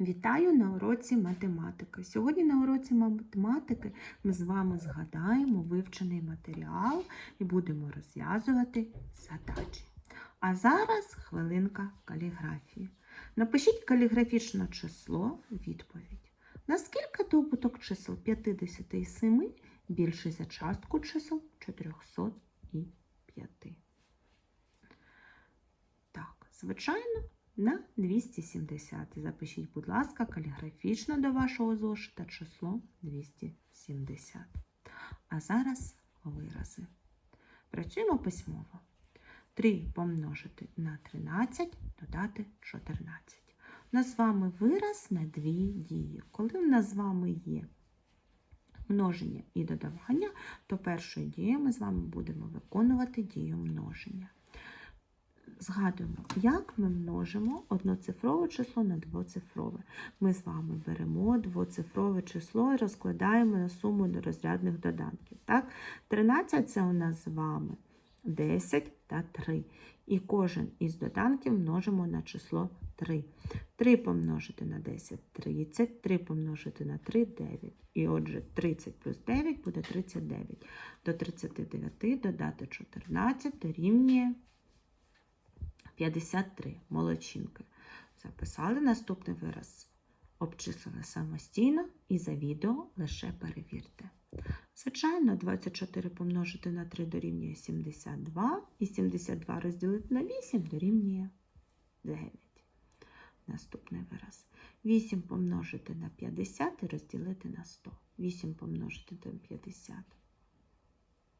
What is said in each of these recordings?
Вітаю на уроці математики. Сьогодні на уроці математики ми з вами згадаємо вивчений матеріал і будемо розв'язувати задачі. А зараз хвилинка каліграфії. Напишіть каліграфічне число відповідь. Наскільки добуток чисел 57 більший за частку чисел 405? Так, звичайно, на 270. Запишіть, будь ласка, каліграфічно до вашого зошита число 270. А зараз вирази. Працюємо письмово. 3 помножити на 13, додати 14. У нас з вами вираз на дві дії. Коли в нас з вами є множення і додавання, то першою дією ми з вами будемо виконувати дію множення. Згадуємо, як ми множимо одноцифрове число на двоцифрове. Ми з вами беремо двоцифрове число і розкладаємо на суму розрядних доданків. Так? 13 це у нас з вами 10 та 3. І кожен із доданків множимо на число 3. 3 помножити на 10 30, 3 помножити на 3 9. І отже, 30 плюс 9 буде 39. До 39 додати 14 дорівнює 53. Молодчинки. Записали наступний вираз. Обчислили самостійно і за відео лише перевірте. Звичайно, 24 помножити на 3 дорівнює 72, і 72 розділити на 8 дорівнює 9. Наступний вираз. 8 помножити на 50 і розділити на 100. 8 помножити на 50.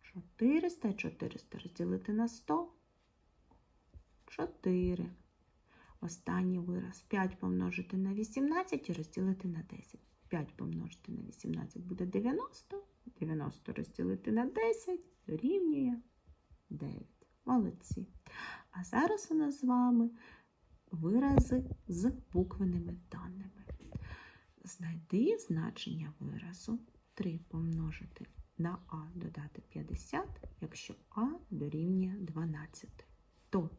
400 і 400 розділити на 100. 4. Останній вираз. 5 помножити на 18 і розділити на 10. 5 помножити на 18 буде 90. 90 розділити на 10 дорівнює 9. Молодці. А зараз у нас з вами вирази з буквеними даними. Знайди значення виразу 3 помножити на А додати 50, якщо А дорівнює 12. То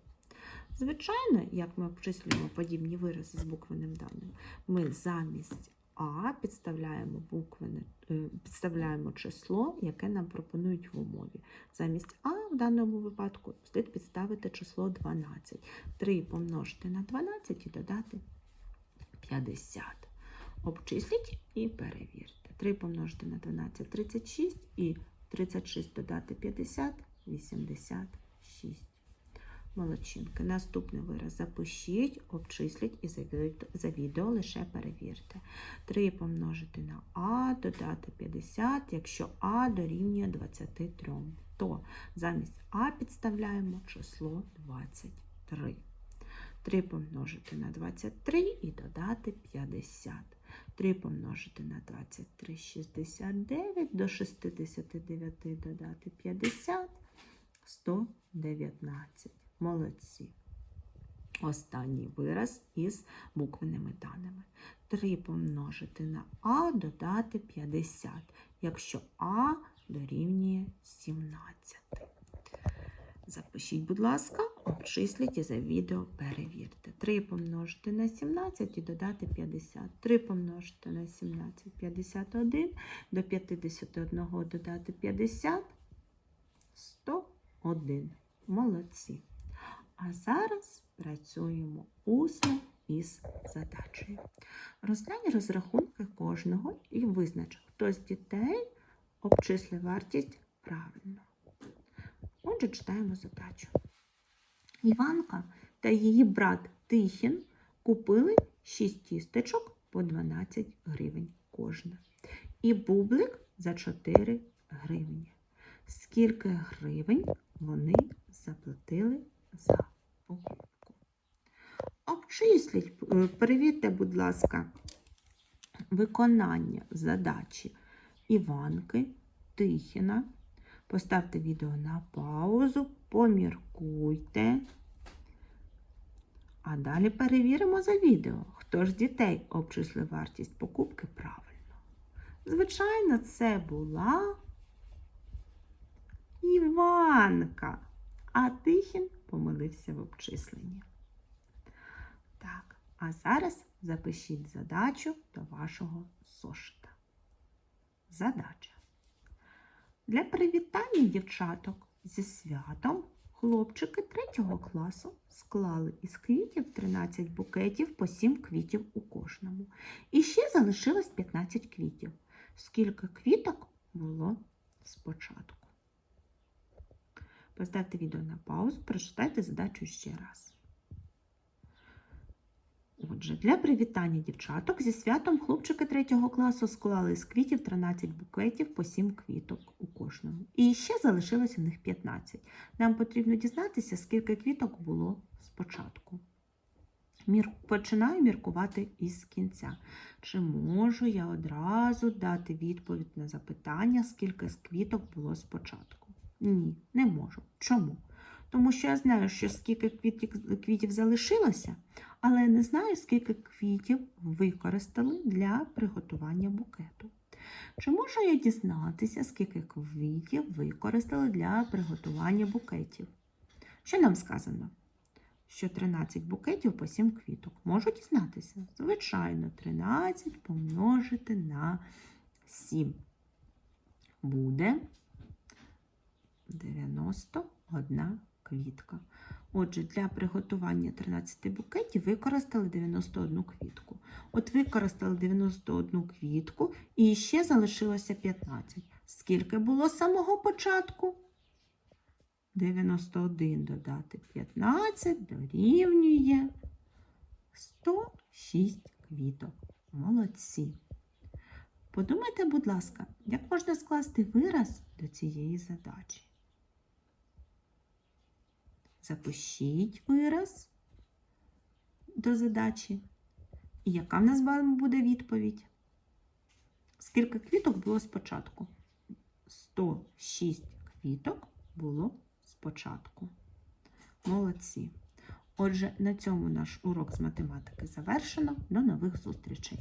Звичайно, як ми обчислюємо подібні вирази з буквенним даним, ми замість А підставляємо буквене, е, підставляємо число, яке нам пропонують в умові. Замість А в даному випадку слід підставити число 12. 3 помножити на 12 і додати 50. Обчисліть і перевірте. 3 помножити на 12 36 і 36 додати 50 86. Молодчинки. Наступний вираз запишіть, обчисліть і за відео лише перевірте. 3 помножити на А, додати 50, якщо А дорівнює 23. То замість А підставляємо число 23. 3 помножити на 23 і додати 50. 3 помножити на 23 69, до 69 додати 50, 119. Молодці. Останній вираз із буквеними даними. 3 помножити на А додати 50, якщо А дорівнює 17. Запишіть, будь ласка, обчисліть і за відео перевірте. 3 помножити на 17 і додати 50. 3 помножити на 17 51, до 51 додати 50, 101. Молодці. А зараз працюємо усно із задачею. Розглянь розрахунки кожного і визнач, хто з дітей обчислив вартість правильно. Отже, читаємо задачу. Іванка та її брат Тихін купили 6 тістечок по 12 гривень кожна. І бублик за 4 гривні. Скільки гривень вони заплатили за покупку. Обчисліть, е, перевірте, будь ласка, виконання задачі Іванки, Тихіна. Поставте відео на паузу, поміркуйте. А далі перевіримо за відео, хто ж дітей обчислив вартість покупки правильно. Звичайно, це була Іванка, а Тихін помилився в обчисленні. Так, а зараз запишіть задачу до вашого зошита. Задача. Для привітання дівчаток зі святом хлопчики 3 класу склали із квітів 13 букетів по 7 квітів у кожному. І ще залишилось 15 квітів. Скільки квіток було спочатку? Поставте відео на паузу, прочитайте задачу ще раз. Отже, для привітання дівчаток зі святом хлопчики 3 класу склали з квітів 13 букетів по 7 квіток у кожному. І ще залишилось у них 15. Нам потрібно дізнатися, скільки квіток було спочатку. Починаю міркувати із кінця. Чи можу я одразу дати відповідь на запитання, скільки з квіток було спочатку? Ні, не можу. Чому? Тому що я знаю, що скільки квітів, залишилося, але не знаю, скільки квітів використали для приготування букету. Чи можу я дізнатися, скільки квітів використали для приготування букетів? Що нам сказано? Що 13 букетів по 7 квіток. Можу дізнатися? Звичайно, 13 помножити на 7. Буде 91 квітка. Отже, для приготування 13 букетів використали 91 квітку. От використали 91 квітку і ще залишилося 15. Скільки було з самого початку? 91 додати 15 дорівнює 106 квіток. Молодці. Подумайте, будь ласка, як можна скласти вираз до цієї задачі? Запишіть вираз до задачі. І яка в нас буде відповідь? Скільки квіток було спочатку? 106 квіток було спочатку. Молодці. Отже, на цьому наш урок з математики завершено. До нових зустрічей!